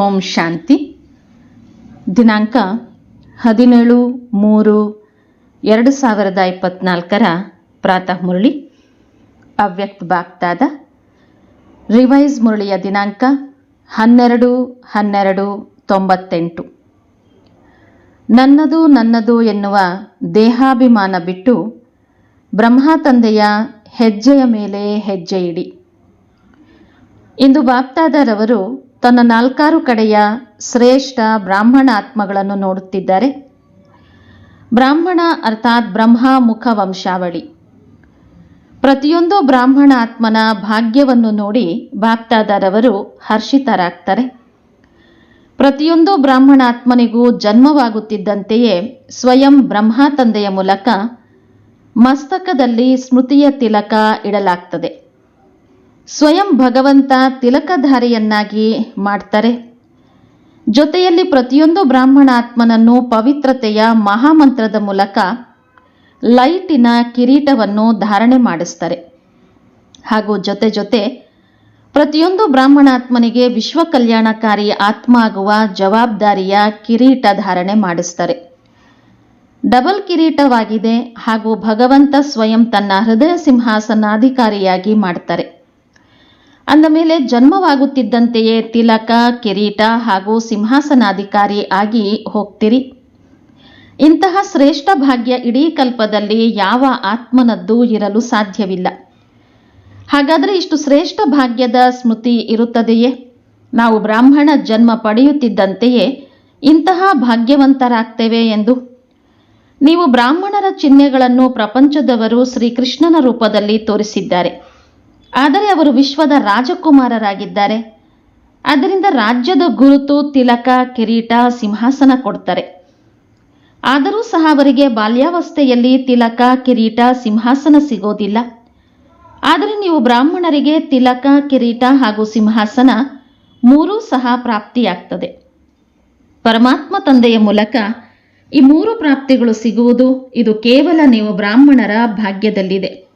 ಓಂ ಶಾಂತಿ. ದಿನಾಂಕ ಹದಿನೇಳು ಮೂರು ಎರಡು ಸಾವಿರದ ಇಪ್ಪತ್ನಾಲ್ಕರ ಪ್ರಾತಃ ಮುರಳಿ. ಅವ್ಯಕ್ತ ಬಾಗ್ದಾದ ರಿವೈಸ್ ಮುರಳಿಯ ದಿನಾಂಕ ಹನ್ನೆರಡು ಹನ್ನೆರಡು ತೊಂಬತ್ತೆಂಟು. ನನ್ನದು ನನ್ನದು ಎನ್ನುವ ದೇಹಾಭಿಮಾನ ಬಿಟ್ಟು ಬ್ರಹ್ಮ ತಂದೆಯ ಹೆಜ್ಜೆಯ ಮೇಲೆ ಹೆಜ್ಜೆ ಇಡಿ. ಇಂದು ಬಾಪ್ತಾದರವರು ತನ್ನ ನಾಲ್ಕಾರು ಕಡೆಯ ಶ್ರೇಷ್ಠ ಬ್ರಾಹ್ಮಣ ಆತ್ಮಗಳನ್ನು ನೋಡುತ್ತಿದ್ದಾರೆ. ಬ್ರಾಹ್ಮಣ ಅರ್ಥಾತ್ ಬ್ರಹ್ಮ ಮುಖ ವಂಶಾವಳಿ ಪ್ರತಿಯೊಂದು ಬ್ರಾಹ್ಮಣ ಆತ್ಮನ ಭಾಗ್ಯವನ್ನು ನೋಡಿ ಬಾಪ್ತಾದರವರು ಹರ್ಷಿತರಾಗ್ತಾರೆ. ಪ್ರತಿಯೊಂದು ಬ್ರಾಹ್ಮಣ ಆತ್ಮನಿಗೂ ಜನ್ಮವಾಗುತ್ತಿದ್ದಂತೆಯೇ ಸ್ವಯಂ ಬ್ರಹ್ಮ ತಂದೆಯ ಮೂಲಕ ಮಸ್ತಕದಲ್ಲಿ ಸ್ಮೃತಿಯ ತಿಲಕ ಇಡಲಾಗ್ತದೆ. ಸ್ವಯಂ ಭಗವಂತ ತಿಲಕಧಾರಿಯನ್ನಾಗಿ ಮಾಡ್ತಾರೆ. ಜೊತೆಯಲ್ಲಿ ಪ್ರತಿಯೊಂದು ಬ್ರಾಹ್ಮಣಾತ್ಮನನ್ನು ಪವಿತ್ರತೆಯ ಮಹಾಮಂತ್ರದ ಮೂಲಕ ಲೈಟಿನ ಕಿರೀಟವನ್ನು ಧಾರಣೆ ಮಾಡಿಸ್ತಾರೆ. ಹಾಗೂ ಜೊತೆ ಜೊತೆ ಪ್ರತಿಯೊಂದು ಬ್ರಾಹ್ಮಣಾತ್ಮನಿಗೆ ವಿಶ್ವ ಕಲ್ಯಾಣಕಾರಿ ಆತ್ಮ ಆಗುವ ಜವಾಬ್ದಾರಿಯ ಕಿರೀಟ ಧಾರಣೆ ಮಾಡಿಸ್ತಾರೆ. ಡಬಲ್ ಕಿರೀಟವಾಗಿದೆ ಹಾಗೂ ಭಗವಂತ ಸ್ವಯಂ ತನ್ನ ಹೃದಯ ಸಿಂಹಾಸನಾಧಿಕಾರಿಯಾಗಿ ಮಾಡ್ತಾರೆ. ಅಂದ ಮೇಲೆ ಜನ್ಮವಾಗುತ್ತಿದ್ದಂತೆಯೇ ತಿಲಕ, ಕಿರೀಟ ಹಾಗೂ ಸಿಂಹಾಸನಾಧಿಕಾರಿ ಆಗಿ ಹೋಗ್ತಿರಿ. ಇಂತಹ ಶ್ರೇಷ್ಠ ಭಾಗ್ಯ ಇಡೀ ಕಲ್ಪದಲ್ಲಿ ಯಾವ ಆತ್ಮನದ್ದು ಇರಲು ಸಾಧ್ಯವಿಲ್ಲ. ಹಾಗಾದರೆ ಇಷ್ಟು ಶ್ರೇಷ್ಠ ಭಾಗ್ಯದ ಸ್ಮೃತಿ ಇರುತ್ತದೆಯೇ? ನಾವು ಬ್ರಾಹ್ಮಣ ಜನ್ಮ ಪಡೆಯುತ್ತಿದ್ದಂತೆಯೇ ಇಂತಹ ಭಾಗ್ಯವಂತರಾಗ್ತೇವೆ ಎಂದು? ನೀವು ಬ್ರಾಹ್ಮಣರ ಚಿಹ್ನೆಗಳನ್ನು ಪ್ರಪಂಚದವರು ಶ್ರೀಕೃಷ್ಣನ ರೂಪದಲ್ಲಿ ತೋರಿಸಿದ್ದಾರೆ. ಆದರೆ ಅವರು ವಿಶ್ವದ ರಾಜಕುಮಾರರಾಗಿದ್ದಾರೆ. ಆದ್ದರಿಂದ ರಾಜ್ಯದ ಗುರುತು, ತಿಲಕ, ಕಿರೀಟ, ಸಿಂಹಾಸನ ಕೊಡ್ತಾರೆ. ಆದರೂ ಸಹ ಅವರಿಗೆ ಬಾಲ್ಯಾವಸ್ಥೆಯಲ್ಲಿ ತಿಲಕ, ಕಿರೀಟ, ಸಿಂಹಾಸನ ಸಿಗೋದಿಲ್ಲ. ಆದರೆ ನೀವು ಬ್ರಾಹ್ಮಣರಿಗೆ ತಿಲಕ, ಕಿರೀಟ ಹಾಗೂ ಸಿಂಹಾಸನ ಮೂರೂ ಸಹ ಪ್ರಾಪ್ತಿಯಾಗ್ತದೆ. ಪರಮಾತ್ಮ ತಂದೆಯ ಮೂಲಕ ಈ ಮೂರು ಪ್ರಾಪ್ತಿಗಳು ಸಿಗುವುದು, ಇದು ಕೇವಲ ನೀವು ಬ್ರಾಹ್ಮಣರ ಭಾಗ್ಯದಲ್ಲಿದೆ.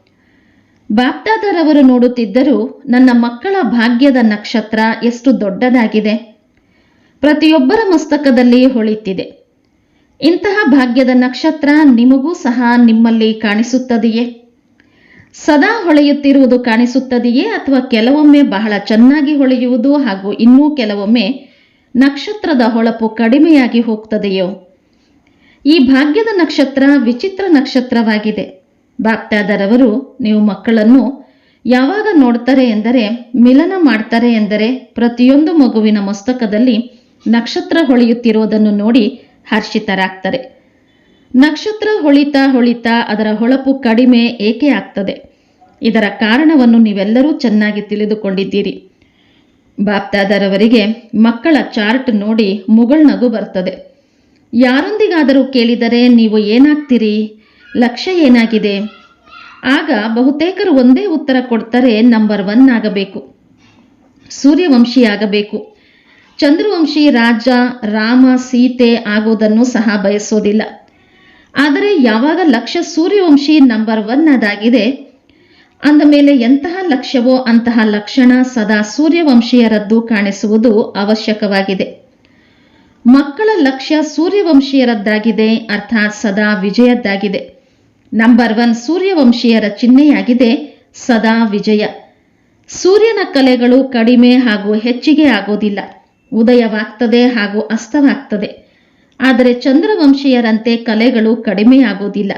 ಬಾಪ್ದಾದರವರು ನೋಡುತ್ತಿದ್ದರೂ ನನ್ನ ಮಕ್ಕಳ ಭಾಗ್ಯದ ನಕ್ಷತ್ರ ಎಷ್ಟು ದೊಡ್ಡದಾಗಿದೆ. ಪ್ರತಿಯೊಬ್ಬರ ಮಸ್ತಕದಲ್ಲಿ ಹೊಳಿತಿದೆ. ಇಂತಹ ಭಾಗ್ಯದ ನಕ್ಷತ್ರ ನಿಮಗೂ ಸಹ ನಿಮ್ಮಲ್ಲಿ ಕಾಣಿಸುತ್ತದೆಯೇ? ಸದಾ ಹೊಳೆಯುತ್ತಿರುವುದು ಕಾಣಿಸುತ್ತದೆಯೇ ಅಥವಾ ಕೆಲವೊಮ್ಮೆ ಬಹಳ ಚೆನ್ನಾಗಿ ಹೊಳೆಯುವುದು ಹಾಗೂ ಇನ್ನೂ ಕೆಲವೊಮ್ಮೆ ನಕ್ಷತ್ರದ ಹೊಳಪು ಕಡಿಮೆಯಾಗಿ ಹೋಗ್ತದೆಯೋ? ಈ ಭಾಗ್ಯದ ನಕ್ಷತ್ರ ವಿಚಿತ್ರ ನಕ್ಷತ್ರವಾಗಿದೆ. ಬಾಪ್ತಾದರವರು, ನೀವು ಮಕ್ಕಳನ್ನು ಯಾವಾಗ ನೋಡ್ತಾರೆ ಎಂದರೆ, ಮಿಲನ ಮಾಡ್ತಾರೆ ಎಂದರೆ ಪ್ರತಿಯೊಂದು ಮಗುವಿನ ಮಸ್ತಕದಲ್ಲಿ ನಕ್ಷತ್ರ ಹೊಳೆಯುತ್ತಿರುವುದನ್ನು ನೋಡಿ ಹರ್ಷಿತರಾಗ್ತಾರೆ. ನಕ್ಷತ್ರ ಹೊಳಿತಾ ಹೊಳಿತಾ ಅದರ ಹೊಳಪು ಕಡಿಮೆ ಏಕೆ ಆಗ್ತದೆ? ಇದರ ಕಾರಣವನ್ನು ನೀವೆಲ್ಲರೂ ಚೆನ್ನಾಗಿ ತಿಳಿದುಕೊಂಡಿದ್ದೀರಿ. ಬಾಪ್ತಾದರವರಿಗೆ ಮಕ್ಕಳ ಚಾರ್ಟ್ ನೋಡಿ ಮುಗುಳ್ನಗು ಬರ್ತದೆ. ಯಾರೊಂದಿಗಾದರೂ ಕೇಳಿದರೆ ನೀವು ಏನಾಗ್ತೀರಿ? ಲಕ್ಷ್ಯ ಏನಾಗಿದೆ? ಆಗ ಬಹುತೇಕರು ಒಂದೇ ಉತ್ತರ ಕೊಡ್ತಾರೆ ನಂಬರ್ ಒನ್ ಆಗಬೇಕು. ಸೂರ್ಯವಂಶಿ ಆಗಬೇಕು ಚಂದ್ರವಂಶಿ, ರಾಜ, ರಾಮ, ಸೀತೆ ಆಗೋದನ್ನು ಸಹ ಬಯಸೋದಿಲ್ಲ. ಆದರೆ ಯಾವಾಗ ಲಕ್ಷ್ಯ ಸೂರ್ಯವಂಶಿ ನಂಬರ್ ಒನ್ ಅದಾಗಿದೆ, ಅಂದ ಮೇಲೆ ಎಂತಹ ಲಕ್ಷ್ಯವೋ ಅಂತಹ ಲಕ್ಷಣ ಸದಾ ಸೂರ್ಯವಂಶೀಯರದ್ದು ಕಾಣಿಸುವುದು ಅವಶ್ಯಕವಾಗಿದೆ. ಮಕ್ಕಳ ಲಕ್ಷ್ಯ ಸೂರ್ಯವಂಶೀಯರದ್ದಾಗಿದೆ, ಅರ್ಥಾತ್ ಸದಾ ವಿಜಯದ್ದಾಗಿದೆ. ನಂಬರ್ ಒನ್ ಸೂರ್ಯವಂಶೀಯರ ಚಿಹ್ನೆಯಾಗಿದೆ ಸದಾ ವಿಜಯ. ಸೂರ್ಯನ ಕಲೆಗಳು ಕಡಿಮೆ ಹಾಗೂ ಹೆಚ್ಚಿಗೆ ಆಗೋದಿಲ್ಲ. ಉದಯವಾಗ್ತದೆ ಹಾಗೂ ಅಸ್ತವಾಗ್ತದೆ. ಆದರೆ ಚಂದ್ರವಂಶೀಯರಂತೆ ಕಲೆಗಳು ಕಡಿಮೆ ಆಗೋದಿಲ್ಲ.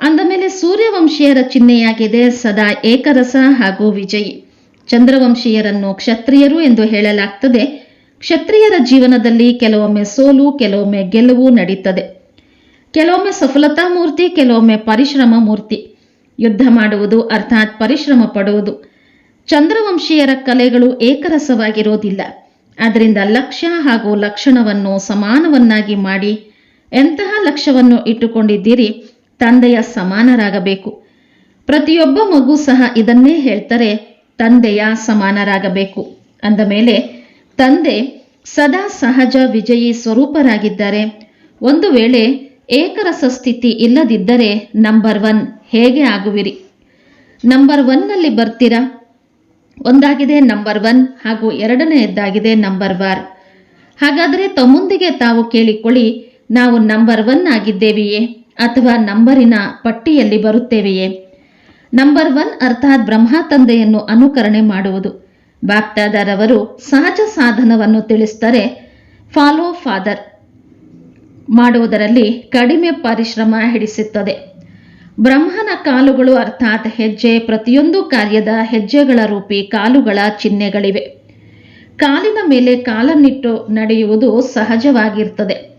ಅಂದ ಮೇಲೆ ಸೂರ್ಯವಂಶೀಯರ ಚಿಹ್ನೆಯಾಗಿದೆ ಸದಾ ಏಕರಸ ಹಾಗೂ ವಿಜಯಿ. ಚಂದ್ರವಂಶೀಯರನ್ನು ಕ್ಷತ್ರಿಯರು ಎಂದು ಹೇಳಲಾಗ್ತದೆ. ಕ್ಷತ್ರಿಯರ ಜೀವನದಲ್ಲಿ ಕೆಲವೊಮ್ಮೆ ಸೋಲು, ಕೆಲವೊಮ್ಮೆ ಗೆಲುವು ನಡೀತದೆ. ಕೆಲವೊಮ್ಮೆ ಸಫಲತಾ ಮೂರ್ತಿ, ಕೆಲವೊಮ್ಮೆ ಪರಿಶ್ರಮ ಮೂರ್ತಿ. ಯುದ್ಧ ಮಾಡುವುದು ಅರ್ಥಾತ್ ಪರಿಶ್ರಮ ಪಡುವುದು. ಚಂದ್ರವಂಶೀಯರ ಕಲೆಗಳು ಏಕರಸವಾಗಿರೋದಿಲ್ಲ ಅದರಿಂದ ಲಕ್ಷ್ಯ ಹಾಗೂ ಲಕ್ಷಣವನ್ನು ಸಮಾನವನ್ನಾಗಿ ಮಾಡಿ ಎಂತಹ ಲಕ್ಷ್ಯವನ್ನು ಇಟ್ಟುಕೊಂಡಿದ್ದೀರಿ ತಂದೆಯ ಸಮಾನರಾಗಬೇಕು. ಪ್ರತಿಯೊಬ್ಬ ಮಗು ಸಹ ಇದನ್ನೇ ಹೇಳ್ತಾರೆ, ತಂದೆಯ ಸಮಾನರಾಗಬೇಕು. ಅಂದ ಮೇಲೆ, ತಂದೆ ಸದಾ ಸಹಜ ವಿಜಯಿ ಸ್ವರೂಪರಾಗಿದ್ದಾರೆ. ಒಂದು ವೇಳೆ ಏಕರಸ ಸ್ಥಿತಿ ಇಲ್ಲದಿದ್ದರೆ ನಂಬರ್ ಒನ್ ಹೇಗೆ ಆಗುವಿರಿ? ನಂಬರ್ ಒನ್ನಲ್ಲಿ ಬರ್ತೀರಾ? ಒಂದಾಗಿದೆ ನಂಬರ್ ಒನ್ ಹಾಗೂ ಎರಡನೆಯದ್ದಾಗಿದೆ ನಂಬರ್ ವಾರ್. ಹಾಗಾದರೆ ತಮ್ಮೊಂದಿಗೆ ತಾವು ಕೇಳಿಕೊಳ್ಳಿ, ನಾವು ನಂಬರ್ ಒನ್ ಆಗಿದ್ದೇವೆಯೇ ಅಥವಾ ನಂಬರಿನ ಪಟ್ಟಿಯಲ್ಲಿ ಬರುತ್ತೇವೆಯೇ? ನಂಬರ್ ಒನ್ ಅರ್ಥಾತ್ ಬ್ರಹ್ಮ ತಂದೆಯನ್ನು ಅನುಕರಣೆ ಮಾಡುವುದು. ಬಾಕ್ತಾದಾರವರು ಸಹಜ ಸಾಧನವನ್ನು ತಿಳಿಸ್ತಾರೆ, ಫಾಲೋ ಫಾದರ್. ಮಾಡುವುದರಲ್ಲಿ ಕಡಿಮೆ ಪರಿಶ್ರಮ ಹಿಡಿಸುತ್ತದೆ. ಬ್ರಹ್ಮನ ಕಾಲುಗಳು ಅರ್ಥಾತ್ ಹೆಜ್ಜೆ ಪ್ರತಿಯೊಂದು ಕಾರ್ಯದ ಹೆಜ್ಜೆಗಳ ರೂಪಿ ಕಾಲುಗಳ ಚಿಹ್ನೆಗಳಿವೆ. ಕಾಲಿನ ಮೇಲೆ ಕಾಲನ್ನಿಟ್ಟು ನಡೆಯುವುದು ಸಹಜವಾಗಿರ್ತದೆ.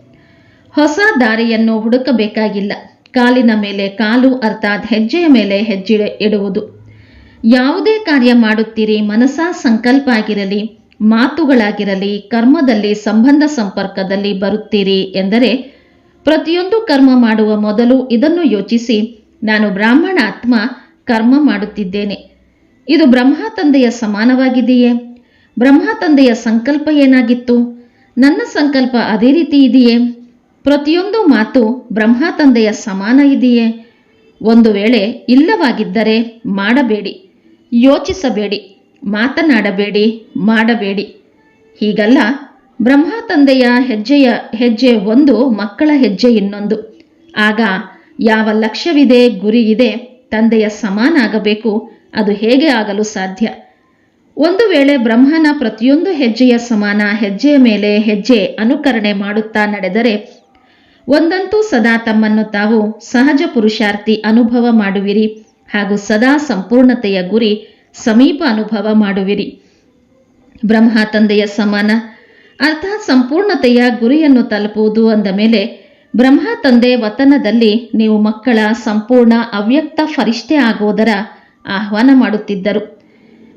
ಹೊಸ ದಾರಿಯನ್ನು ಹುಡುಕಬೇಕಾಗಿಲ್ಲ. ಕಾಲಿನ ಮೇಲೆ ಕಾಲು ಅರ್ಥಾತ್ ಹೆಜ್ಜೆಯ ಮೇಲೆ ಹೆಜ್ಜೆ ಇಡುವುದು. ಯಾವುದೇ ಕಾರ್ಯ ಮಾಡುತ್ತೀರಿ ಮನಸಾ ಸಂಕಲ್ಪ ಆಗಿರಲಿ ಮಾತುಗಳಾಗಿರಲಿ, ಕರ್ಮದಲ್ಲಿ ಸಂಬಂಧ ಸಂಪರ್ಕದಲ್ಲಿ ಬರುತ್ತೀರಿ ಎಂದರೆ, ಪ್ರತಿಯೊಂದು ಕರ್ಮ ಮಾಡುವ ಮೊದಲು ಇದನ್ನು ಯೋಚಿಸಿ, ನಾನು ಬ್ರಾಹ್ಮಣ ಆತ್ಮ ಕರ್ಮ ಮಾಡುತ್ತಿದ್ದೇನೆ. ಇದು ಬ್ರಹ್ಮ ತಂದೆಯ ಸಮಾನವಾಗಿದೆಯೇ? ಬ್ರಹ್ಮ ತಂದೆಯ ಸಂಕಲ್ಪ ಏನಾಗಿತ್ತು? ನನ್ನ ಸಂಕಲ್ಪ ಅದೇ ರೀತಿ ಇದೆಯೇ? ಪ್ರತಿಯೊಂದು ಮಾತು ಬ್ರಹ್ಮ ತಂದೆಯ ಸಮಾನ ಇದೆಯೇ? ಒಂದು ವೇಳೆ ಇಲ್ಲವಾಗಿದ್ದರೆ ಮಾಡಬೇಡಿ, ಯೋಚಿಸಬೇಡಿ. ಮಾತನಾಡಬೇಡಿ, ಮಾಡಬೇಡಿ. ಹೀಗಲ್ಲ, ಬ್ರಹ್ಮ ತಂದೆಯ ಹೆಜ್ಜೆಯ, ಹೆಜ್ಜೆ ಒಂದು ಮಕ್ಕಳ ಹೆಜ್ಜೆ ಇನ್ನೊಂದು. ಆಗ ಯಾವ ಲಕ್ಷ್ಯವಿದೆ ಗುರಿ ಇದೆ ತಂದೆಯ ಸಮಾನ ಆಗಬೇಕು ಅದು ಹೇಗೆ ಆಗಲು ಸಾಧ್ಯ? ಒಂದು ವೇಳೆ ಬ್ರಹ್ಮನ ಪ್ರತಿಯೊಂದು ಹೆಜ್ಜೆಯ ಸಮಾನ ಹೆಜ್ಜೆಯ ಮೇಲೆ ಹೆಜ್ಜೆ ಅನುಕರಣೆ ಮಾಡುತ್ತಾ ನಡೆದರೆ, ಒಂದಂತೂ ಸದಾ ತಮ್ಮನ್ನು ತಾವು ಸಹಜ ಪುರುಷಾರ್ಥಿ ಅನುಭವ ಮಾಡುವಿರಿ ಹಾಗೂ ಸದಾ ಸಂಪೂರ್ಣತೆಯ ಗುರಿ ಸಮೀಪ ಅನುಭವ ಮಾಡುವಿರಿ. ಬ್ರಹ್ಮ ತಂದೆಯ ಸಮಾನ. ಅರ್ಥಾತ್ ಸಂಪೂರ್ಣತೆಯ ಗುರಿಯನ್ನು ತಲುಪುವುದು ಅಂದ ಮೇಲೆ, ಬ್ರಹ್ಮ ತಂದೆ ವತನದಲ್ಲಿ ನೀವು ಮಕ್ಕಳ ಸಂಪೂರ್ಣ ಅವ್ಯಕ್ತ ಫರಿಷ್ಠೆ ಆಗುವುದರ ಆಹ್ವಾನ ಮಾಡುತ್ತಿದ್ದರು.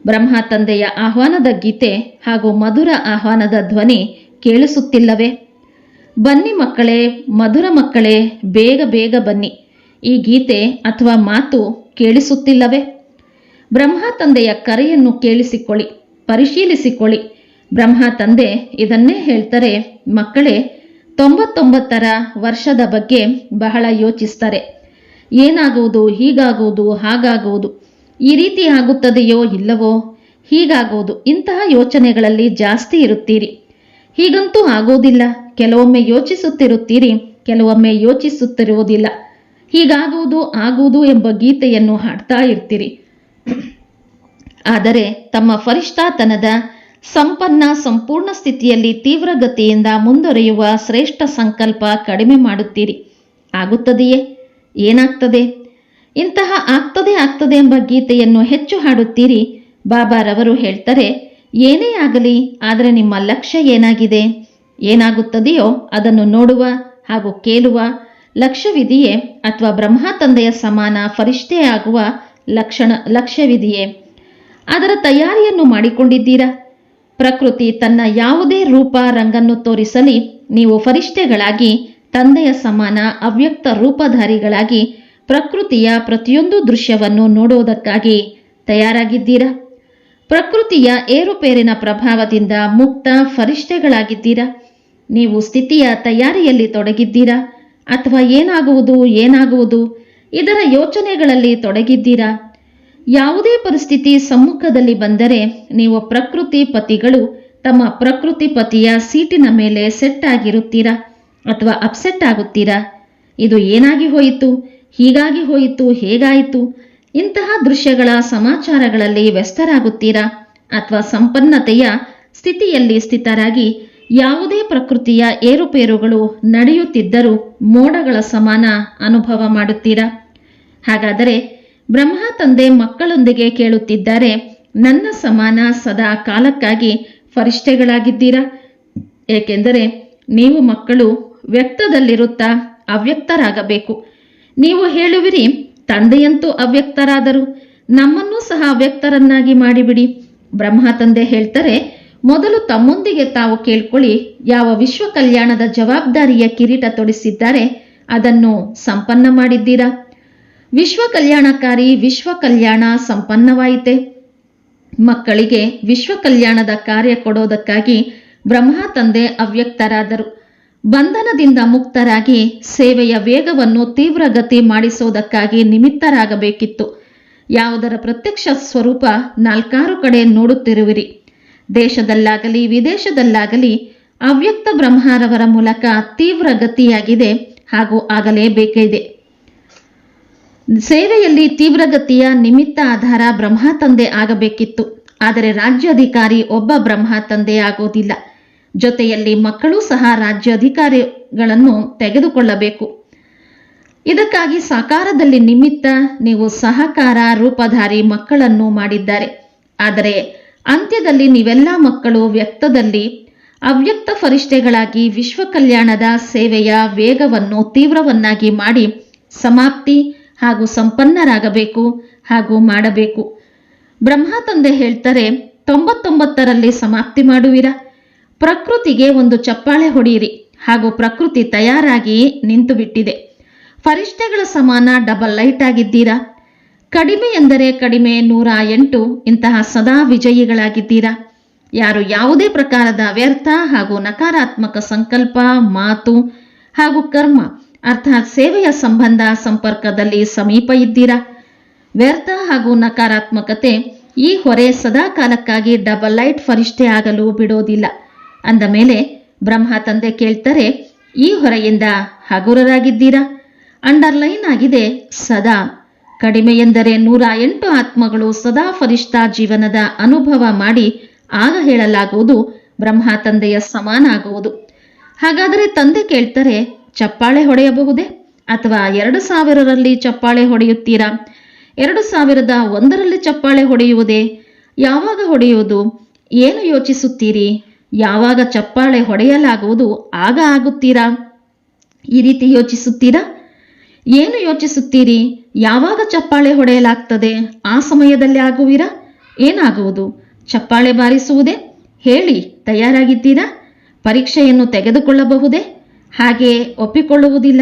ಬ್ರಹ್ಮ ತಂದೆಯ ಆಹ್ವಾನದ ಗೀತೆ ಹಾಗೂ ಮಧುರ ಆಹ್ವಾನದ ಧ್ವನಿ ಕೇಳಿಸುತ್ತಿಲ್ಲವೇ? ಬನ್ನಿ ಮಕ್ಕಳೇ, ಮಧುರ ಮಕ್ಕಳೇ, ಬೇಗ ಬೇಗ ಬನ್ನಿ. ಈ ಗೀತೆ ಅಥವಾ ಮಾತು ಕೇಳಿಸುತ್ತಿಲ್ಲವೇ? ಬ್ರಹ್ಮ ತಂದೆಯ ಕರೆಯನ್ನು ಕೇಳಿಸಿಕೊಳ್ಳಿ, ಪರಿಶೀಲಿಸಿಕೊಳ್ಳಿ. ಬ್ರಹ್ಮ ತಂದೆ ಇದನ್ನೇ ಹೇಳ್ತಾರೆ, ಮಕ್ಕಳೇ, ತೊಂಬತ್ತೊಂಬತ್ತರ ವರ್ಷದ ಬಗ್ಗೆ ಬಹಳ ಯೋಚಿಸ್ತಾರೆ. ಏನಾಗುವುದು, ಹೀಗಾಗುವುದು, ಹಾಗಾಗುವುದು, ಈ ರೀತಿ ಆಗುತ್ತದೆಯೋ ಇಲ್ಲವೋ, ಹೀಗಾಗುವುದು, ಇಂತಹ ಯೋಚನೆಗಳಲ್ಲಿ ಜಾಸ್ತಿ ಇರುತ್ತೀರಿ. ಹೀಗಂತೂ ಆಗೋದಿಲ್ಲ ಕೆಲವೊಮ್ಮೆ ಯೋಚಿಸುತ್ತಿರುತ್ತೀರಿ, ಕೆಲವೊಮ್ಮೆ ಯೋಚಿಸುತ್ತಿರುವುದಿಲ್ಲ. ಹೀಗಾಗುವುದು, ಆಗುವುದು ಎಂಬ ಗೀತೆಯನ್ನು ಹಾಡ್ತಾ ಇರ್ತೀರಿ. ಆದರೆ ತಮ್ಮ ಫರಿಷ್ಠಾತನದ ಸಂಪನ್ನ ಸಂಪೂರ್ಣ ಸ್ಥಿತಿಯಲ್ಲಿ ತೀವ್ರಗತಿಯಿಂದ ಮುಂದುವರಿಯುವ ಶ್ರೇಷ್ಠ ಸಂಕಲ್ಪ ಕಡಿಮೆ ಮಾಡುತ್ತೀರಿ. ಆಗುತ್ತದೆಯೇ? ಏನಾಗ್ತದೆ? ಇಂತಹ ಆಗ್ತದೆ ಆಗ್ತದೆ ಎಂಬ ಗೀತೆಯನ್ನು ಹೆಚ್ಚು ಹಾಡುತ್ತೀರಿ. ಬಾಬಾರವರು ಹೇಳ್ತಾರೆ, ಏನೇ ಆಗಲಿ, ಆದರೆ ನಿಮ್ಮ ಲಕ್ಷ್ಯ ಏನಾಗಿದೆ? ಏನಾಗುತ್ತದೆಯೋ ಅದನ್ನು ನೋಡುವ ಹಾಗೂ ಕೇಳುವ ಲಕ್ಷ್ಯವಿದೆಯೇ ಅಥವಾ ಬ್ರಹ್ಮ ತಂದೆಯ ಸಮಾನ ಫರಿಷ್ಠೆಯಾಗುವ ಲಕ್ಷಣ ಲಕ್ಷ್ಯವಿದೆಯೇ? ಅದರ ತಯಾರಿಯನ್ನು ಮಾಡಿಕೊಂಡಿದ್ದೀರಾ? ಪ್ರಕೃತಿ ತನ್ನ ಯಾವುದೇ ರೂಪ ರಂಗನ್ನು ತೋರಿಸಲಿ, ನೀವು ಫರಿಷ್ಠೆಗಳಾಗಿ, ತಂದೆಯ ಸಮಾನ ಅವ್ಯಕ್ತ ರೂಪಧಾರಿಗಳಾಗಿ, ಪ್ರಕೃತಿಯ ಪ್ರತಿಯೊಂದು ದೃಶ್ಯವನ್ನು ನೋಡುವುದಕ್ಕಾಗಿ ತಯಾರಾಗಿದ್ದೀರಾ? ಪ್ರಕೃತಿಯ ಏರುಪೇರಿನ ಪ್ರಭಾವದಿಂದ ಮುಕ್ತ ಫರಿಷ್ಠೆಗಳಾಗಿದ್ದೀರಾ? ನೀವು ಸ್ಥಿತಿಯ ತಯಾರಿಯಲ್ಲಿ ತೊಡಗಿದ್ದೀರಾ? ಅಥವಾ ಏನಾಗುವುದು ಏನಾಗುವುದು? ಇದರ ಯೋಚನೆಗಳಲ್ಲಿ ತೊಡಗಿದ್ದೀರಾ? ಯಾವುದೇ ಪರಿಸ್ಥಿತಿ ಸಮ್ಮುಖದಲ್ಲಿ ಬಂದರೆ ನೀವು ಪ್ರಕೃತಿ ಪತಿಗಳು ತಮ್ಮ ಪ್ರಕೃತಿ ಪತಿಯ ಸೀಟಿನ ಮೇಲೆ ಸೆಟ್ ಆಗಿರುತ್ತೀರಾ ಅಥವಾ ಅಪ್ಸೆಟ್ ಆಗುತ್ತೀರಾ? ಇದು ಏನಾಗಿ ಹೋಯಿತು? ಹೀಗಾಗಿ ಹೋಯಿತು? ಹೇಗಾಯಿತು? ಇಂತಹ ದೃಶ್ಯಗಳ ಸಮಾಚಾರಗಳಲ್ಲಿ ವ್ಯಸ್ತರಾಗುತ್ತೀರಾ? ಅಥವಾ ಸಂಪನ್ನತೆಯ ಸ್ಥಿತಿಯಲ್ಲಿ ಸ್ಥಿತರಾಗಿ ಯಾವುದೇ ಪ್ರಕೃತಿಯ ಏರುಪೇರುಗಳು ನಡೆಯುತ್ತಿದ್ದರೂ ಮೋಡಗಳ ಸಮಾನ ಅನುಭವ ಮಾಡುತ್ತೀರಾ? ಹಾಗಾದರೆ ಬ್ರಹ್ಮ ತಂದೆ ಮಕ್ಕಳೊಂದಿಗೆ ಕೇಳುತ್ತಿದ್ದಾರೆ, ನನ್ನ ಸಮಾನ ಸದಾ ಕಾಲಕ್ಕಾಗಿ ಫರಿಷ್ಠೆಗಳಾಗಿದ್ದೀರಾ? ಏಕೆಂದರೆ ನೀವು ಮಕ್ಕಳು ವ್ಯಕ್ತದಲ್ಲಿರುತ್ತಾ ಅವ್ಯಕ್ತರಾಗಬೇಕು. ನೀವು ಹೇಳುವಿರಿ, ತಂದೆಯಂತೂ ಅವ್ಯಕ್ತರಾದರು, ನಮ್ಮನ್ನೂ ಸಹ ಅವ್ಯಕ್ತರನ್ನಾಗಿ ಮಾಡಿಬಿಡಿ. ಬ್ರಹ್ಮ ತಂದೆ ಹೇಳ್ತಾರೆ, ಮೊದಲು ತಮ್ಮೊಂದಿಗೆ ತಾವು ಕೇಳ್ಕೊಳ್ಳಿ, ಯಾವ ವಿಶ್ವ ಕಲ್ಯಾಣದ ಜವಾಬ್ದಾರಿಯ ಕಿರೀಟ ತೊಡಿಸಿದ್ದಾರೆ, ಅದನ್ನು ಸಂಪನ್ನ ಮಾಡಿದ್ದೀರಾ? ವಿಶ್ವ ಕಲ್ಯಾಣಕಾರಿ ವಿಶ್ವ ಕಲ್ಯಾಣ ಸಂಪನ್ನವಾಯಿತೆ. ಮಕ್ಕಳಿಗೆ ವಿಶ್ವ ಕಲ್ಯಾಣದ ಕಾರ್ಯ ಕೊಡೋದಕ್ಕಾಗಿ ಬ್ರಹ್ಮ ತಂದೆ ಅವ್ಯಕ್ತರಾದರು. ಬಂಧನದಿಂದ ಮುಕ್ತರಾಗಿ ಸೇವೆಯ ವೇಗವನ್ನು ತೀವ್ರಗತಿ ಮಾಡಿಸೋದಕ್ಕಾಗಿ ನಿಮಿತ್ತರಾಗಬೇಕಿತ್ತು. ಯಾವುದರ ಪ್ರತ್ಯಕ್ಷ ಸ್ವರೂಪ ನಾಲ್ಕಾರು ಕಡೆ ನೋಡುತ್ತಿರುವಿರಿ. ದೇಶದಲ್ಲಾಗಲಿ ವಿದೇಶದಲ್ಲಾಗಲಿ ಅವ್ಯಕ್ತ ಬ್ರಹ್ಮರವರ ಮೂಲಕ ತೀವ್ರ ಗತಿಯಾಗಿದೆ ಹಾಗೂ ಆಗಲೇಬೇಕಿದೆ. ಸೇವೆಯಲ್ಲಿ ತೀವ್ರಗತಿಯ ನಿಮಿತ್ತ ಆಧಾರ ಬ್ರಹ್ಮ ತಂದೆ ಆಗಬೇಕಿತ್ತು. ಆದರೆ ರಾಜ್ಯಾಧಿಕಾರಿ ಒಬ್ಬ ಬ್ರಹ್ಮ ತಂದೆ ಆಗೋದಿಲ್ಲ. ಜೊತೆಯಲ್ಲಿ ಮಕ್ಕಳು ಸಹ ರಾಜ್ಯಾಧಿಕಾರಿಗಳನ್ನು ತೆಗೆದುಕೊಳ್ಳಬೇಕು. ಇದಕ್ಕಾಗಿ ಸಾಕಾರದಲ್ಲಿ ನಿಮಿತ್ತ ನೀವು ಸಹಕಾರ ರೂಪಧಾರಿ ಮಕ್ಕಳನ್ನು ಮಾಡಿದ್ದಾರೆ. ಆದರೆ ಅಂತ್ಯದಲ್ಲಿ ನೀವೆಲ್ಲ ಮಕ್ಕಳು ವ್ಯಕ್ತದಲ್ಲಿ ಅವ್ಯಕ್ತ ಫರಿಷ್ಠೆಗಳಾಗಿ ವಿಶ್ವ ಕಲ್ಯಾಣದ ಸೇವೆಯ ವೇಗವನ್ನು ತೀವ್ರವನ್ನಾಗಿ ಮಾಡಿ, ಸಮಾಪ್ತಿ ಹಾಗೂ ಸಂಪನ್ನರಾಗಬೇಕು ಹಾಗೂ ಮಾಡಬೇಕು. ಬ್ರಹ್ಮ ತಂದೆ ಹೇಳ್ತಾರೆ, ತೊಂಬತ್ತೊಂಬತ್ತರಲ್ಲಿ ಸಮಾಪ್ತಿ ಮಾಡುವಿರಾ. ಪ್ರಕೃತಿಗೆ ಒಂದು ಚಪ್ಪಾಳೆ ಹೊಡೆಯಿರಿ ಹಾಗೂ ಪ್ರಕೃತಿ ತಯಾರಾಗಿ ನಿಂತು ಬಿಟ್ಟಿದೆ ಫರಿಷ್ಠೆಗಳ ಸಮಾನ ಡಬಲ್ ಲೈಟ್ ಆಗಿದ್ದೀರಾ? ಕಡಿಮೆ ಎಂದರೆ ಕಡಿಮೆ ನೂರ ಎಂಟು ಇಂತಹ ಸದಾ ವಿಜಯಿಗಳಾಗಿದ್ದೀರಾ? ಯಾರು ಯಾವುದೇ ಪ್ರಕಾರದ ವ್ಯರ್ಥ ಹಾಗೂ ನಕಾರಾತ್ಮಕ ಸಂಕಲ್ಪ, ಮಾತು ಹಾಗೂ ಕರ್ಮ ಅರ್ಥಾತ್ ಸೇವೆಯ ಸಂಬಂಧ ಸಂಪರ್ಕದಲ್ಲಿ ಸಮೀಪ ಇದ್ದೀರಾ? ವ್ಯರ್ಥ ಹಾಗೂ ನಕಾರಾತ್ಮಕತೆ ಈ ಹೊರೆ ಸದಾ ಕಾಲಕ್ಕಾಗಿ ಡಬಲ್ ಲೈಟ್ ಫರಿಷ್ಠೆ ಆಗಲು ಬಿಡೋದಿಲ್ಲ. ಅಂದ ಮೇಲೆ ಬ್ರಹ್ಮ ತಂದೆ ಕೇಳ್ತಾರೆ, ಈ ಹೊರೆಯಿಂದ ಹಗುರರಾಗಿದ್ದೀರಾ? ಅಂಡರ್ಲೈನ್ ಆಗಿದೆ ಸದಾ. ಕಡಿಮೆ ಎಂದರೆ ನೂರ ಎಂಟು ಆತ್ಮಗಳು ಸದಾ ಫರಿಷ್ಠ ಜೀವನದ ಅನುಭವ ಮಾಡಿ ಆಗ ಹೇಳಲಾಗುವುದು ಬ್ರಹ್ಮ ತಂದೆಯ ಸಮಾನ ಆಗುವುದು ಹಾಗಾದರೆ ತಂದೆ ಕೇಳ್ತಾರೆ ಚಪ್ಪಾಳೆ ಹೊಡೆಯಬಹುದೇ? ಅಥವಾ ಎರಡು ಸಾವಿರರಲ್ಲಿ ಚಪ್ಪಾಳೆ ಹೊಡೆಯುತ್ತೀರಾ? ಎರಡು ಸಾವಿರದ ಒಂದರಲ್ಲಿ ಚಪ್ಪಾಳೆ ಹೊಡೆಯುವುದೇ? ಯಾವಾಗ ಹೊಡೆಯುವುದು? ಏನು ಯೋಚಿಸುತ್ತೀರಿ? ಯಾವಾಗ ಚಪ್ಪಾಳೆ ಹೊಡೆಯಲಾಗುವುದು ಆಗ ಆಗುತ್ತೀರಾ? ಈ ರೀತಿ ಯೋಚಿಸುತ್ತೀರಾ? ಏನು ಯೋಚಿಸುತ್ತೀರಿ? ಯಾವಾಗ ಚಪ್ಪಾಳೆ ಹೊಡೆಯಲಾಗ್ತದೆ? ಆ ಸಮಯದಲ್ಲಿ ಆಗುವಿರಾ? ಏನಾಗುವುದು? ಚಪ್ಪಾಳೆ ಬಾರಿಸುವುದೇ? ಹೇಳಿ, ತಯಾರಾಗಿದ್ದೀರಾ? ಪರೀಕ್ಷೆಯನ್ನು ತೆಗೆದುಕೊಳ್ಳಬಹುದೇ? ಹಾಗೆ ಒಪ್ಪಿಕೊಳ್ಳುವುದಿಲ್ಲ.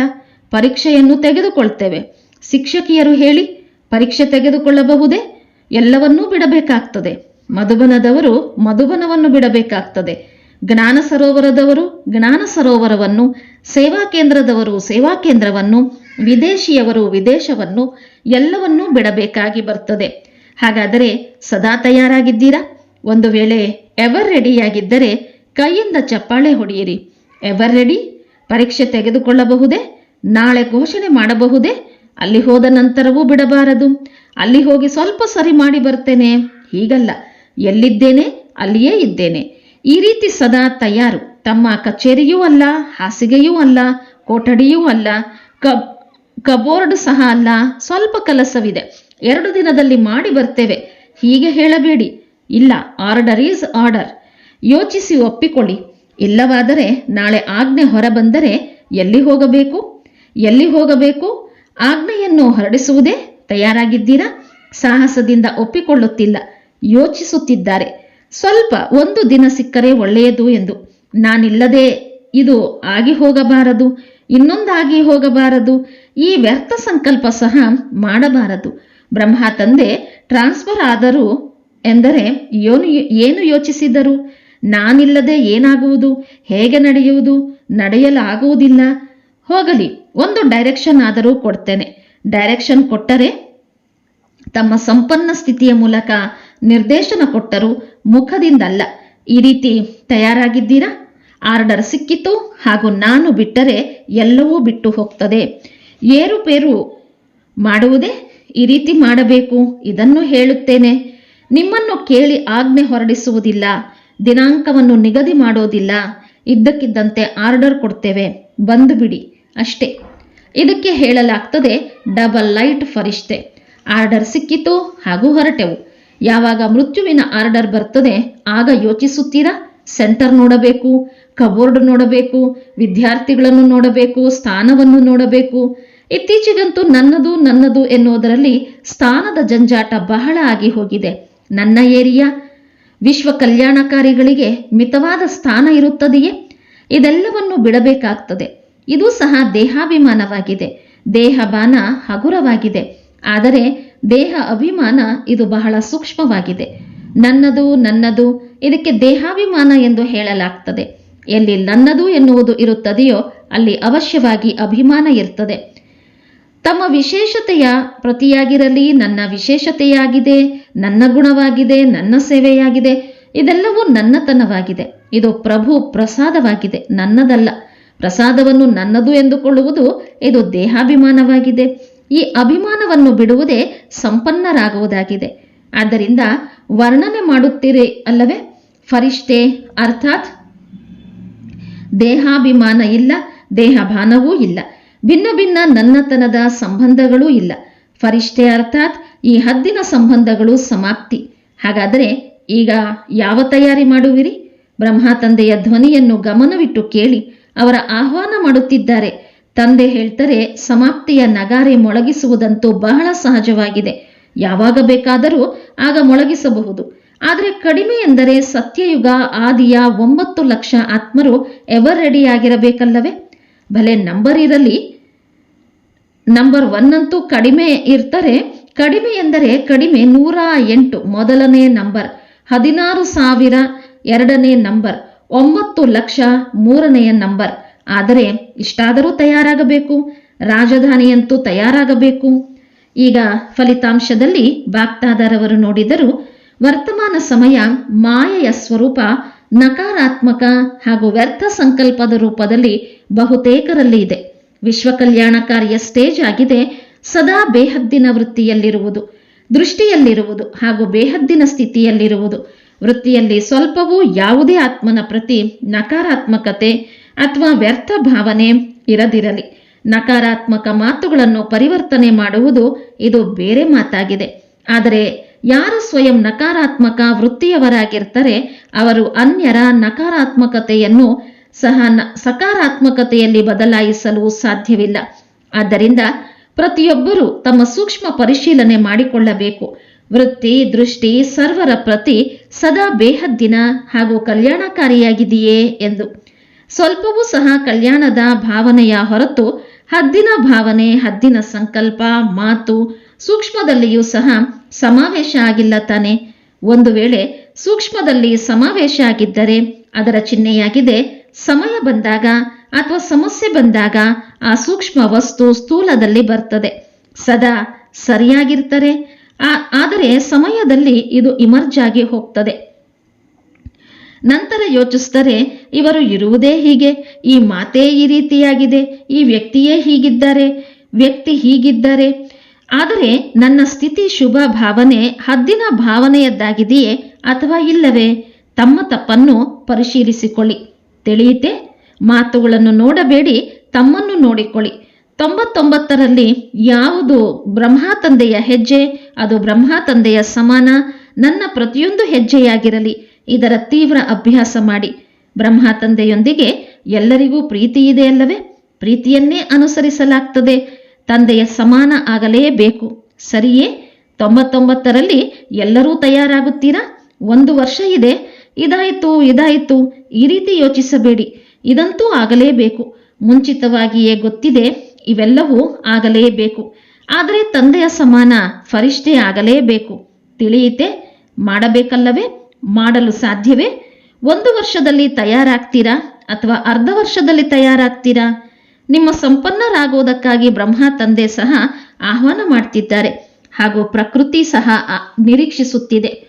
ಪರೀಕ್ಷೆಯನ್ನು ತೆಗೆದುಕೊಳ್ತೇವೆ. ಶಿಕ್ಷಕಿಯರು ಹೇಳಿ, ಪರೀಕ್ಷೆ ತೆಗೆದುಕೊಳ್ಳಬಹುದೇ? ಎಲ್ಲವನ್ನೂ ಬಿಡಬೇಕಾಗ್ತದೆ. ಮಧುಬನದವರು ಮಧುಬನವನ್ನು ಬಿಡಬೇಕಾಗ್ತದೆ. ಜ್ಞಾನ ಸರೋವರದವರು ಜ್ಞಾನ ಸರೋವರವನ್ನು, ಸೇವಾ ಕೇಂದ್ರದವರು ಸೇವಾ ಕೇಂದ್ರವನ್ನು, ವಿದೇಶಿಯವರು ವಿದೇಶವನ್ನು, ಎಲ್ಲವನ್ನೂ ಬಿಡಬೇಕಾಗಿ ಬರ್ತದೆ. ಹಾಗಾದರೆ ಸದಾ ತಯಾರಾಗಿದ್ದೀರಾ? ಒಂದು ವೇಳೆ ಎವರ್ ರೆಡಿಯಾಗಿದ್ದರೆ ಕೈಯಿಂದ ಚಪ್ಪಾಳೆ ಹೊಡೆಯಿರಿ. Ever ready? ಪರೀಕ್ಷೆ ತೆಗೆದುಕೊಳ್ಳಬಹುದೇ? ನಾಳೆ ಘೋಷಣೆ ಮಾಡಬಹುದೇ? ಅಲ್ಲಿ ಹೋದ ನಂತರವೂ ಬಿಡಬಾರದು. ಅಲ್ಲಿ ಹೋಗಿ ಸ್ವಲ್ಪ ಸರಿ ಮಾಡಿ ಬರ್ತೇನೆ. ಹೀಗಲ್ಲ. ಎಲ್ಲಿದ್ದೇನೆ? ಅಲ್ಲಿಯೇ ಇದ್ದೇನೆ. ಈ ರೀತಿ ಸದಾ ತಯಾರು. ತಮ್ಮ ಕಚೇರಿಯೂ ಅಲ್ಲ, ಹಾಸಿಗೆಯೂ ಅಲ್ಲ, ಕೊಠಡಿಯೂ ಅಲ್ಲ, ಕಬ್, ಕಬೋರ್ಡ್ ಸಹ ಅಲ್ಲ, ಸ್ವಲ್ಪ ಕೆಲಸವಿದೆ. ಎರಡು ದಿನದಲ್ಲಿ ಮಾಡಿ ಬರ್ತೇವೆ. ಹೀಗೆ ಹೇಳಬೇಡಿ. ಇಲ್ಲ, ಆರ್ಡರ್ ಈಸ್ ಆರ್ಡರ್. ಯೋಚಿಸಿ ಒಪ್ಪಿಕೊಳ್ಳಿ. ಇಲ್ಲವಾದರೆ ನಾಳೆ ಆಜ್ಞೆ ಹೊರಬಂದರೆ ಎಲ್ಲಿ ಹೋಗಬೇಕು? ಎಲ್ಲಿ ಹೋಗಬೇಕು? ಆಜ್ಞೆಯನ್ನು ಹೊರಡಿಸುವುದೇ ತಯಾರಾಗಿದ್ದೀರಾ? ಸಾಹಸದಿಂದ ಒಪ್ಪಿಕೊಳ್ಳುತ್ತಿಲ್ಲ. ಯೋಚಿಸುತ್ತಿದ್ದಾರೆ. ಸ್ವಲ್ಪ ಒಂದು ದಿನ ಸಿಕ್ಕರೆ ಒಳ್ಳೆಯದು ಎಂದು. ನಾನಿಲ್ಲದೆ ಇದು ಆಗಿ ಹೋಗಬಾರದು, ಇನ್ನೊಂದಾಗಿ ಹೋಗಬಾರದು, ಈ ವ್ಯರ್ಥ ಸಂಕಲ್ಪ ಸಹ ಮಾಡಬಾರದು. ಬ್ರಹ್ಮ ತಂದೆ, ಟ್ರಾನ್ಸ್ಫರ್ ಆದರೂ ಎಂದರೆ ಏನು ಏನು ಯೋಚಿಸಿದರು? ನಾನಿಲ್ಲದೆ ಏನಾಗುವುದು? ಹೇಗೆ ನಡೆಯುವುದು? ನಡೆಯಲಾಗುವುದಿಲ್ಲ. ಹೋಗಲಿ, ಒಂದು ಡೈರೆಕ್ಷನ್ ಆದರೂ ಕೊಡ್ತೇನೆ. ಡೈರೆಕ್ಷನ್ ಕೊಟ್ಟರೆ ತಮ್ಮ ಸಂಪನ್ನ ಸ್ಥಿತಿಯ ಮೂಲಕ ನಿರ್ದೇಶನ ಕೊಟ್ಟರು ಮುಖದಿಂದಲ್ಲ. ಈ ರೀತಿ ತಯಾರಾಗಿದ್ದೀರಾ? ಆರ್ಡರ್ ಸಿಕ್ಕಿತು ಹಾಗೂ ನಾನು ಬಿಟ್ಟರೆ ಎಲ್ಲವೂ ಬಿಟ್ಟು ಹೋಗ್ತದೆ. ಏರುಪೇರು ಮಾಡುವುದೇ ಈ ರೀತಿ ಮಾಡಬೇಕು, ಇದನ್ನು ಹೇಳುತ್ತೇನೆ. ನಿಮ್ಮನ್ನು ಕೇಳಿ ಆಜ್ಞೆ ಹೊರಡಿಸುವುದಿಲ್ಲ. ದಿನಾಂಕವನ್ನು ನಿಗದಿ ಮಾಡೋದಿಲ್ಲ. ಇದ್ದಕ್ಕಿದ್ದಂತೆ ಆರ್ಡರ್ ಕೊಡ್ತೇವೆ. ಬಂದು ಬಿಡಿ. ಅಷ್ಟೇ. ಇದಕ್ಕೆ ಹೇಳಲಾಗ್ತದೆ, ಡಬಲ್ ಲೈಟ್ ಫರಿಷ್ಟೆ. ಆರ್ಡರ್ ಸಿಕ್ಕಿತು, ಹಾಗೂ ಹೊರಟೆವು. ಯಾವಾಗ ಮೃತ್ಯುವಿನ ಆರ್ಡರ್ ಬರ್ತದೆ, ಆಗ ಯೋಚಿಸುತ್ತೀರಾ? ಸೆಂಟರ್ ನೋಡಬೇಕು, ಕಬೋರ್ಡ್ ನೋಡಬೇಕು, ವಿದ್ಯಾರ್ಥಿಗಳನ್ನು ನೋಡಬೇಕು, ಸ್ಥಾನವನ್ನು ನೋಡಬೇಕು. ಇತ್ತೀಚೆಗಂತೂ ನನ್ನದು ನನ್ನದು ಎನ್ನುವುದರಲ್ಲಿ ಸ್ಥಾನದ ಜಂಜಾಟ ಬಹಳ ಆಗಿ ಹೋಗಿದೆ. ನನ್ನ ಏರಿಯಾ ವಿಶ್ವ ಕಲ್ಯಾಣಕಾರಿಗಳಿಗೆ ಮಿತವಾದ ಸ್ಥಾನ ಇರುತ್ತದೆಯೇ? ಇದೆಲ್ಲವನ್ನು ಬಿಡಬೇಕಾಗ್ತದೆ. ಇದು ಸಹ ದೇಹಾಭಿಮಾನವಾಗಿದೆ. ದೇಹಬಾನ ಹಗುರವಾಗಿದೆ. ಆದರೆ ದೇಹ ಅಭಿಮಾನ ಇದು ಬಹಳ ಸೂಕ್ಷ್ಮವಾಗಿದೆ. ನನ್ನದು ನನ್ನದು, ಇದಕ್ಕೆ ದೇಹಾಭಿಮಾನ ಎಂದು ಹೇಳಲಾಗ್ತದೆ. ಎಲ್ಲಿ ನನ್ನದು ಎನ್ನುವುದು ಇರುತ್ತದೆಯೋ ಅಲ್ಲಿ ಅವಶ್ಯವಾಗಿ ಅಭಿಮಾನ ಇರ್ತದೆ. ತಮ್ಮ ವಿಶೇಷತೆಯ ಪ್ರತಿಯಾಗಿರಲಿ, ನನ್ನ ವಿಶೇಷತೆಯಾಗಿದೆ, ನನ್ನ ಗುಣವಾಗಿದೆ, ನನ್ನ ಸೇವೆಯಾಗಿದೆ, ಇದೆಲ್ಲವೂ ನನ್ನತನವಾಗಿದೆ. ಇದು ಪ್ರಭು ಪ್ರಸಾದವಾಗಿದೆ, ನನ್ನದಲ್ಲ. ಪ್ರಸಾದವನ್ನು ನನ್ನದು ಎಂದುಕೊಳ್ಳುವುದು, ಇದು ದೇಹಾಭಿಮಾನವಾಗಿದೆ. ಈ ಅಭಿಮಾನವನ್ನು ಬಿಡುವುದೇ ಸಂಪನ್ನರಾಗುವುದಾಗಿದೆ. ಆದ್ದರಿಂದ ವರ್ಣನೆ ಮಾಡುತ್ತೀರಿ ಅಲ್ಲವೇ? ಫರಿಷ್ಠೆ ಅರ್ಥಾತ್ ದೇಹಾಭಿಮಾನ ಇಲ್ಲ, ದೇಹಭಾನವೂ ಇಲ್ಲ. ಭಿನ್ನ ಭಿನ್ನ ನನ್ನತನದ ಸಂಬಂಧಗಳೂ ಇಲ್ಲ. ಫರಿಷ್ಠೆ ಅರ್ಥಾತ್ ಈ ಹದ್ದಿನ ಸಂಬಂಧಗಳು ಸಮಾಪ್ತಿ. ಹಾಗಾದರೆ ಈಗ ಯಾವ ತಯಾರಿ ಮಾಡುವಿರಿ? ಬ್ರಹ್ಮ ತಂದೆಯ ಧ್ವನಿಯನ್ನು ಗಮನವಿಟ್ಟು ಕೇಳಿ ಅವರ ಆಹ್ವಾನ ಮಾಡುತ್ತಿದ್ದಾರೆ. ತಂದೆ ಹೇಳ್ತಾರೆ, ಸಮಾಪ್ತಿಯ ನಗಾರೆ ಮೊಳಗಿಸುವುದಂತೂ ಬಹಳ ಸಹಜವಾಗಿದೆ. ಯಾವಾಗ ಬೇಕಾದರೂ ಆಗ ಮೊಳಗಿಸಬಹುದು. ಆದರೆ ಕಡಿಮೆ ಎಂದರೆ ಸತ್ಯಯುಗ ಆದಿಯ ಒಂಬತ್ತು ಲಕ್ಷ ಆತ್ಮರು ಎವರ್ ರೆಡಿಯಾಗಿರಬೇಕಲ್ಲವೇ ಭಲೆ ನಂಬರ್ ಇರಲಿ ನಂಬರ್ ಒನ್ ಅಂತೂ ಕಡಿಮೆ ಇರ್ತಾರೆ. ಕಡಿಮೆ ಎಂದರೆ ಕಡಿಮೆ ನೂರ ಎಂಟು ಮೊದಲನೇ ನಂಬರ್ ಹದಿನಾರು ಸಾವಿರ ಎರಡನೇ ನಂಬರ್ ಒಂಬತ್ತು ಲಕ್ಷ ಮೂರನೆಯ ನಂಬರ್ ಆದರೆ ಇಷ್ಟಾದರೂ ತಯಾರಾಗಬೇಕು. ರಾಜಧಾನಿಯಂತೂ ತಯಾರಾಗಬೇಕು. ಈಗ ಫಲಿತಾಂಶದಲ್ಲಿ ಬಾಗ್ದಾದರವರು ನೋಡಿದರು ವರ್ತಮಾನ ಸಮಯ ಮಾಯೆಯ ಸ್ವರೂಪ, ನಕಾರಾತ್ಮಕ ಹಾಗೂ ವ್ಯರ್ಥ ಸಂಕಲ್ಪದ ರೂಪದಲ್ಲಿ ಬಹುತೇಕರಲ್ಲಿ ಇದೆ. ವಿಶ್ವ ಕಲ್ಯಾಣಕಾರಿಯ ಸ್ಟೇಜ್ ಆಗಿದೆ. ಸದಾ ಬೇಹದ್ದಿನ ವೃತ್ತಿಯಲ್ಲಿರುವುದು, ದೃಷ್ಟಿಯಲ್ಲಿರುವುದು ಹಾಗೂ ಬೇಹದ್ದಿನ ಸ್ಥಿತಿಯಲ್ಲಿರುವುದು. ವೃತ್ತಿಯಲ್ಲಿ ಸ್ವಲ್ಪವೂ ಯಾವುದೇ ಆತ್ಮನ ಪ್ರತಿ ನಕಾರಾತ್ಮಕತೆ ಅಥವಾ ವ್ಯರ್ಥ ಭಾವನೆ ಇರದಿರಲಿ. ನಕಾರಾತ್ಮಕ ಮಾತುಗಳನ್ನು ಪರಿವರ್ತನೆ ಮಾಡುವುದು ಇದು ಬೇರೆ ಮಾತಾಗಿದೆ. ಆದರೆ ಯಾರು ಸ್ವಯಂ ನಕಾರಾತ್ಮಕ ವೃತ್ತಿಯವರಾಗಿರ್ತಾರೆ, ಅವರು ಅನ್ಯರ ನಕಾರಾತ್ಮಕತೆಯನ್ನು ಸಹ ಸಕಾರಾತ್ಮಕತೆಯಲ್ಲಿ ಬದಲಾಯಿಸಲು ಸಾಧ್ಯವಿಲ್ಲ. ಆದ್ದರಿಂದ ಪ್ರತಿಯೊಬ್ಬರೂ ತಮ್ಮ ಸೂಕ್ಷ್ಮ ಪರಿಶೀಲನೆ ಮಾಡಿಕೊಳ್ಳಬೇಕು. ವೃತ್ತಿ, ದೃಷ್ಟಿ, ಸರ್ವರ ಪ್ರತಿ ಸದಾ ಬೇಹದ್ದಿನ ಹಾಗೂ ಕಲ್ಯಾಣಕಾರಿಯಾಗಿದೆಯೇ ಎಂದು. ಸ್ವಲ್ಪವೂ ಸಹ ಕಲ್ಯಾಣದ ಭಾವನೆಯ ಹೊರತು ಹದ್ದಿನ ಭಾವನೆ, ಹದ್ದಿನ ಸಂಕಲ್ಪ, ಮಾತು ಸೂಕ್ಷ್ಮದಲ್ಲಿಯೂ ಸಹ ಸಮಾವೇಶ ಆಗಿಲ್ಲ ತಾನೆ. ಒಂದು ವೇಳೆ ಸೂಕ್ಷ್ಮದಲ್ಲಿ ಸಮಾವೇಶ ಆಗಿದ್ದರೆ ಅದರ ಚಿಹ್ನೆಯಾಗಿದೆ ಸಮಯ ಬಂದಾಗ ಅಥವಾ ಸಮಸ್ಯೆ ಬಂದಾಗ ಆ ಸೂಕ್ಷ್ಮ ವಸ್ತು ಸ್ಥೂಲದಲ್ಲಿ ಬರ್ತದೆ. ಸದಾ ಸರಿಯಾಗಿರ್ತಾರೆ ಆದರೆ ಸಮಯದಲ್ಲಿ ಇದು ಇಮರ್ಜ್ ಆಗಿ ಹೋಗ್ತದೆ. ನಂತರ ಯೋಚಿಸ್ತಾರೆ ಇವರು ಇರುವುದೇ ಹೀಗೆ. ಈ ಮಾತೇ ಈ ರೀತಿಯಾಗಿದೆ. ಈ ವ್ಯಕ್ತಿಯೇ ಹೀಗಿದ್ದಾರೆ. ವ್ಯಕ್ತಿ ಹೀಗಿದ್ದಾರೆ. ಆದರೆ ನನ್ನ ಸ್ಥಿತಿ ಶುಭ ಭಾವನೆ ಹದ್ದಿನ ಭಾವನೆಯದ್ದಾಗಿದೆಯೇ ಅಥವಾ ಇಲ್ಲವೇ? ತಮ್ಮ ತಪ್ಪನ್ನು ಪರಿಶೀಲಿಸಿಕೊಳ್ಳಿ. ತಿಳಿಯಿತೆ? ಮಾತುಗಳನ್ನು ನೋಡಬೇಡಿ, ತಮ್ಮನ್ನು ನೋಡಿಕೊಳ್ಳಿ. ತೊಂಬತ್ತೊಂಬತ್ತರಲ್ಲಿ ಯಾವುದು ಬ್ರಹ್ಮ ತಂದೆಯ ಹೆಜ್ಜೆ? ಅದು ಬ್ರಹ್ಮ ತಂದೆಯ ಸಮಾನ, ನನ್ನ ಪ್ರತಿಯೊಂದು ಹೆಜ್ಜೆಯಾಗಿರಲಿ. ಇದರ ತೀವ್ರ ಅಭ್ಯಾಸ ಮಾಡಿ. ಬ್ರಹ್ಮ ತಂದೆಯೊಂದಿಗೆ ಎಲ್ಲರಿಗೂ ಪ್ರೀತಿ ಇದೆ ಅಲ್ಲವೇ? ಪ್ರೀತಿಯನ್ನೇ ಅನುಸರಿಸಲಾಗ್ತದೆ. ತಂದೆಯ ಸಮಾನ ಆಗಲೇಬೇಕು. ಸರಿಯೇ? ತೊಂಬತ್ತೊಂಬತ್ತರಲ್ಲಿ ಎಲ್ಲರೂ ತಯಾರಾಗುತ್ತೀರಾ? ಒಂದು ವರ್ಷ ಇದೆ. ಇದಾಯಿತು ಇದಾಯಿತು, ಈ ರೀತಿ ಯೋಚಿಸಬೇಡಿ. ಇದಂತೂ ಆಗಲೇಬೇಕು. ಮುಂಚಿತವಾಗಿಯೇ ಗೊತ್ತಿದೆ, ಇವೆಲ್ಲವೂ ಆಗಲೇಬೇಕು. ಆದರೆ ತಂದೆಯ ಸಮಾನ ಫರಿಷ್ಠೆ ಆಗಲೇಬೇಕು. ತಿಳಿಯಿತೆ, ಮಾಡಬೇಕಲ್ಲವೇ, ಮಾಡಲು ಸಾಧ್ಯವೇ? ಒಂದು ವರ್ಷದಲ್ಲಿ ತಯಾರಾಗ್ತೀರಾ ಅಥವಾ ಅರ್ಧ ವರ್ಷದಲ್ಲಿ ತಯಾರಾಗ್ತೀರಾ? ನಿಮ್ಮ ಸಂಪನ್ನರಾಗುವುದಕ್ಕಾಗಿ ಬ್ರಹ್ಮ ತಂದೆ ಸಹ ಆಹ್ವಾನ ಮಾಡ್ತಿದ್ದಾರೆ. ಹಾಗೂ ಪ್ರಕೃತಿ ಸಹ ನಿರೀಕ್ಷಿಸುತ್ತಿದೆ.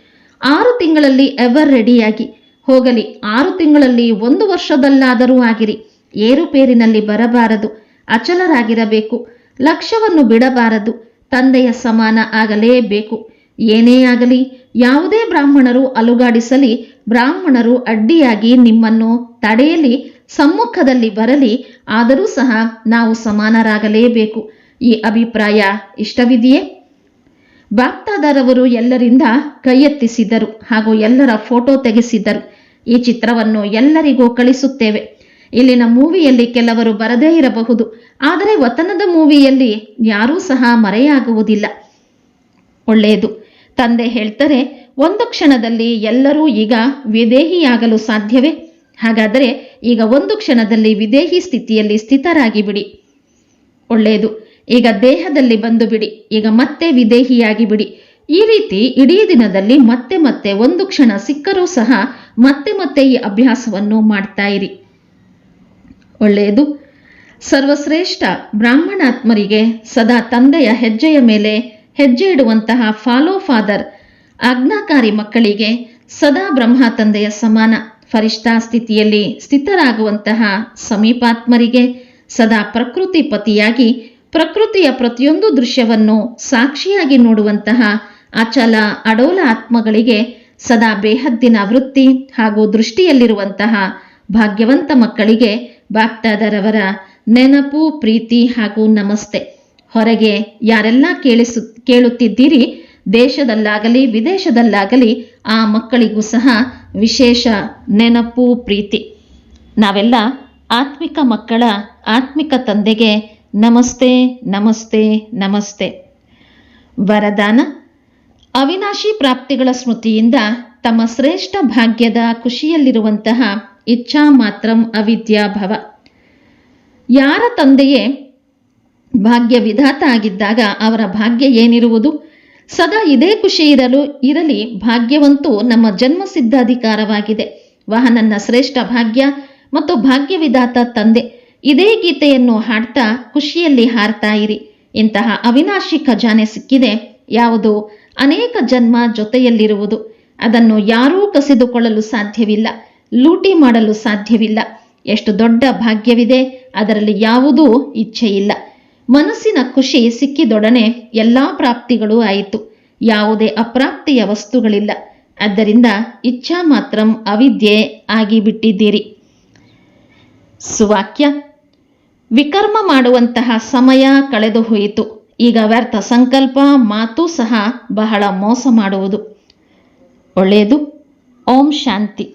ಆರು ತಿಂಗಳಲ್ಲಿ ಎವರ್ ರೆಡಿಯಾಗಿ ಹೋಗಲಿ, ಆರು ತಿಂಗಳಲ್ಲಿ ಒಂದು ವರ್ಷದಲ್ಲಾದರೂ ಆಗಿರಿ. ಏರುಪೇರಿನಲ್ಲಿ ಬರಬಾರದು. ಅಚಲರಾಗಿರಬೇಕು. ಲಕ್ಷ್ಯವನ್ನು ಬಿಡಬಾರದು. ತಂದೆಯ ಸಮಾನ ಆಗಲೇಬೇಕು. ಏನೇ ಆಗಲಿ, ಯಾವುದೇ ಬ್ರಾಹ್ಮಣರು ಅಲುಗಾಡಿಸಲಿ, ಬ್ರಾಹ್ಮಣರು ಅಡ್ಡಿಯಾಗಿ ನಿಮ್ಮನ್ನು ತಡೆಯಲಿ, ಸಮ್ಮುಖದಲ್ಲಿ ಬರಲಿ, ಆದರೂ ಸಹ ನಾವು ಸಮಾನರಾಗಲೇಬೇಕು. ಈ ಅಭಿಪ್ರಾಯ ಇಷ್ಟವಿದೆಯೇ? ಬಾಪ್ತಾದರವರು ಎಲ್ಲರಿಂದ ಕೈಯೆತ್ತಿಸಿದ್ದರು ಹಾಗೂ ಎಲ್ಲರ ಫೋಟೋ ತೆಗೆಸಿದ್ದರು ಈ ಚಿತ್ರವನ್ನು ಎಲ್ಲರಿಗೂ ಕಳಿಸುತ್ತೇವೆ. ಇಲ್ಲಿನ ಮೂವಿಯಲ್ಲಿ ಕೆಲವರು ಬರದೇ ಇರಬಹುದು. ಆದರೆ ವತನದ ಮೂವಿಯಲ್ಲಿ ಯಾರೂ ಸಹ ಮರೆಯಾಗುವುದಿಲ್ಲ. ಒಳ್ಳೆಯದು. ತಂದೆ ಹೇಳ್ತಾರೆ, ಒಂದು ಕ್ಷಣದಲ್ಲಿ ಎಲ್ಲರೂ ಈಗ ವಿದೇಹಿಯಾಗಲು ಸಾಧ್ಯವೇ? ಹಾಗಾದರೆ ಈಗ ಒಂದು ಕ್ಷಣದಲ್ಲಿ ವಿದೇಹಿ ಸ್ಥಿತಿಯಲ್ಲಿ ಸ್ಥಿತರಾಗಿ ಬಿಡಿ ಒಳ್ಳೆಯದು. ಈಗ ದೇಹದಲ್ಲಿ ಬಂದು ಬಿಡಿ, ಈಗ ಮತ್ತೆ ವಿದೇಹಿಯಾಗಿ ಬಿಡಿ. ಈ ರೀತಿ ಇಡೀ ದಿನದಲ್ಲಿ ಮತ್ತೆ ಮತ್ತೆ ಒಂದು ಕ್ಷಣ ಸಿಕ್ಕರೂ ಸಹ ಮತ್ತೆ ಮತ್ತೆ ಈ ಅಭ್ಯಾಸವನ್ನು ಮಾಡ್ತಾ ಇರಿ. ಒಳ್ಳೆಯದು. ಸರ್ವಶ್ರೇಷ್ಠ ಬ್ರಾಹ್ಮಣಾತ್ಮರಿಗೆ ಸದಾ ತಂದೆಯ ಹೆಜ್ಜೆಯ ಮೇಲೆ ಹೆಜ್ಜೆ ಇಡುವಂತಹ ಫಾಲೋ ಫಾದರ್, ಆಜ್ಞಾಕಾರಿ ಮಕ್ಕಳಿಗೆ ಸದಾ ಬ್ರಹ್ಮ ತಂದೆಯ ಸಮಾನ, ಫರಿಷ್ಠಾ ಸ್ಥಿತಿಯಲ್ಲಿ ಸ್ಥಿತರಾಗುವಂತಹ ಸಮೀಪಾತ್ಮರಿಗೆ ಸದಾ ಪ್ರಕೃತಿ ಪತಿಯಾಗಿ ಪ್ರಕೃತಿಯ ಪ್ರತಿಯೊಂದು ದೃಶ್ಯವನ್ನು ಸಾಕ್ಷಿಯಾಗಿ ನೋಡುವಂತಹ ಅಚಲ ಅಡೋಲ ಆತ್ಮಗಳಿಗೆ ಸದಾ ಬೇಹದ್ದಿನ ವೃತ್ತಿ ಹಾಗೂ ದೃಷ್ಟಿಯಲ್ಲಿರುವಂತಹ ಭಾಗ್ಯವಂತ ಮಕ್ಕಳಿಗೆ ಬಾಪ್ತಾದರವರ ನೆನಪು, ಪ್ರೀತಿ ಹಾಗೂ ನಮಸ್ತೆ. ಹೊರಗೆ ಯಾರೆಲ್ಲ ಕೇಳಿಸು, ಕೇಳುತ್ತಿದ್ದೀರಿ, ದೇಶದಲ್ಲಾಗಲಿ, ವಿದೇಶದಲ್ಲಾಗಲಿ ಆ ಮಕ್ಕಳಿಗೂ ಸಹ ವಿಶೇಷ ನೆನಪು, ಪ್ರೀತಿ. ನಾವೆಲ್ಲ ಆತ್ಮಿಕ ಮಕ್ಕಳ ಆತ್ಮಿಕ ತಂದೆಗೆ ನಮಸ್ತೆ ನಮಸ್ತೆ ನಮಸ್ತೆ. ವರದಾನ, ಅವಿನಾಶಿ ಪ್ರಾಪ್ತಿಗಳ ಸ್ಮೃತಿಯಿಂದ ತಮ್ಮ ಶ್ರೇಷ್ಠ ಭಾಗ್ಯದ ಖುಷಿಯಲ್ಲಿರುವಂತಹ ಇಚ್ಛಾ ಮಾತ್ರಂ ಅವಿದ್ಯಾಭವ ಯಾರ ತಂದೆಯೇ ಭಾಗ್ಯ ವಿಧಾತ ಆಗಿದ್ದಾಗ ಅವರ ಭಾಗ್ಯ ಏನಿರುವುದು? ಸದಾ ಇದೇ ಖುಷಿ ಇರಲು, ಇರಲಿ, ಭಾಗ್ಯವಂತೂ ನಮ್ಮ ಜನ್ಮ ಸಿದ್ಧಾಧಿಕಾರವಾಗಿದೆ. ವಾಹನನ್ನ ಶ್ರೇಷ್ಠ ಭಾಗ್ಯ ಮತ್ತು ಭಾಗ್ಯ ವಿಧಾತ ತಂದೆ. ಇದೇ ಗೀತೆಯನ್ನು ಹಾಡ್ತಾ ಖುಷಿಯಲ್ಲಿ ಹಾರ್ತಾ ಇರಿ. ಇಂತಹ ಅವಿನಾಶಿ ಖಜಾನೆ ಸಿಕ್ಕಿದೆ. ಯಾವುದು? ಅನೇಕ ಜನ್ಮ ಜೊತೆಯಲ್ಲಿರುವುದು. ಅದನ್ನು ಯಾರೂ ಕಸಿದುಕೊಳ್ಳಲು ಸಾಧ್ಯವಿಲ್ಲ. ಲೂಟಿ ಮಾಡಲು ಸಾಧ್ಯವಿಲ್ಲ. ಎಷ್ಟು ದೊಡ್ಡ ಭಾಗ್ಯವಿದೆ. ಅದರಲ್ಲಿ ಯಾವುದೂ ಇಚ್ಛೆಯಿಲ್ಲ. ಮನಸ್ಸಿನ ಖುಷಿ ಸಿಕ್ಕಿದೊಡನೆ ಎಲ್ಲಾ ಪ್ರಾಪ್ತಿಗಳು ಆಯಿತು. ಯಾವುದೇ ಅಪ್ರಾಪ್ತಿಯ ವಸ್ತುಗಳಿಲ್ಲ. ಆದ್ದರಿಂದ ಇಚ್ಛಾ ಮಾತ್ರಂ ಅವಿದ್ಯೆ ಆಗಿಬಿಟ್ಟಿದ್ದೀರಿ. ಸುವಾಕ್ಯ ವಿಕರ್ಮ ಮಾಡುವಂತಹ ಸಮಯ ಕಳೆದು ಹೋಯಿತು. ಈಗ ವ್ಯರ್ಥ ಸಂಕಲ್ಪ ಮಾತು ಸಹ ಬಹಳ ಮೋಸ ಮಾಡುವುದು. ಒಳ್ಳೆಯದು. ಓಂ ಶಾಂತಿ.